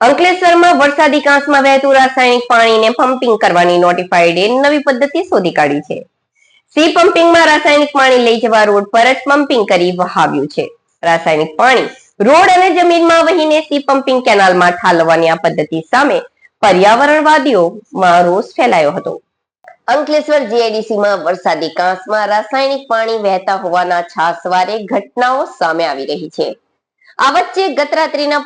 અંકલેશ્વરમાં વરસાદી કાંસમાં વહેતું રાસાયણિક પાણીને પમ્પિંગ કરવાની નોટિફાઈડે નવી પદ્ધતિ શોધી કાઢી છે. સી પમ્પિંગમાં રાસાયણિક પાણી લઈ જવા રોડ પર જ પમ્પિંગ કરી વહાવ્યું છે. રાસાયણિક પાણી રોડ અને જમીનમાં વહીને સી પમ્પિંગ કેનાલમાં ઠાલવવાની આ પદ્ધતિ સામે પર્યાવરણવાદીઓમાં રોષ ફેલાયો હતો. અંકલેશ્વર જીઆઈડીસીમાં વરસાદી કાંસમાં રાસાયણિક પાણી વહેતા હોવાના છાસવારે ઘટનાઓ સામે આવી રહી છે. આ વચ્ચે ગત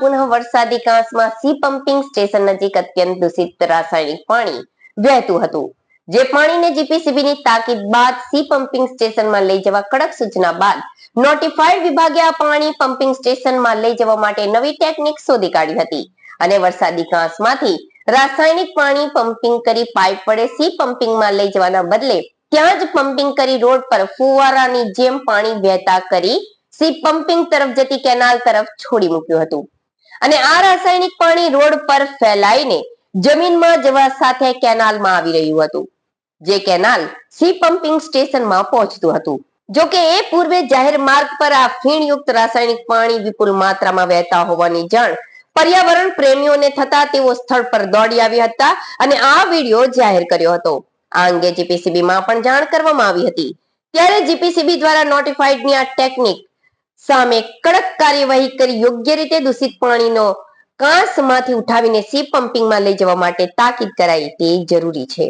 પુનઃ વરસાદી કાંસમાં સી પમ્પિંગ સ્ટેશન નજીક અત્યંત દૂષિત રાસાયણિક પાણી વહેતું હતું. જે પાણીને જીપીસીબીની તાકીદ બાદ સી પમ્પિંગ સ્ટેશનમાં લઈ જવા કડક સૂચના બાદ નોટિફાઈડ વિભાગે આ પાણી પમ્પિંગ સ્ટેશનમાં લઈ જવા માટે નવી ટેકનિક શોધી કાઢી હતી અને વરસાદી કાંસમાંથી રાસાયણિક પાણી પમ્પિંગ કરી પાઇપ વડે સી પમ્પિંગમાં લઈ જવાના બદલે ત્યાં જ પમ્પિંગ કરી રોડ પર ફુવારાની જેમ પાણી વહેતા કરી સી પમ્પિંગ તરફ જતી કેનાલ તરફ છોડી મૂક્યું હતું. અને આ રાસાયણિક પાણી રોડ પર ફેલાઈને જમીનમાં જવા સાથે કેનાલમાં આવી રહ્યું હતું. જે કેનાલ સી પમ્પિંગ સ્ટેશનમાં પહોંચતું હતું. જો કે એ પૂર્વે જાહેર માર્ગ પર આ ફીણયુક્ત રાસાયણિક પાણી વિપુલ માત્રામાં વહેતા હોવાની જાણ પર્યાવરણ પ્રેમીઓને થતા તેઓ સ્થળ પર દોડી આવ્યા હતા અને આ વીડિયો જાહેર કર્યો હતો. આ અંગે જીપીસીબીમાં પણ જાણ કરવામાં આવી હતી. ત્યારે જીપીસીબી દ્વારા નોટિફાઈડની આ ટેકનિક સામે કડક કાર્યવાહી કરી યોગ્ય રીતે દૂષિત પાણીનો કાંસમાંથી ઉઠાવીને સી પમ્પિંગમાં લઈ જવા માટે તાકીદ કરાઈ તે જરૂરી છે.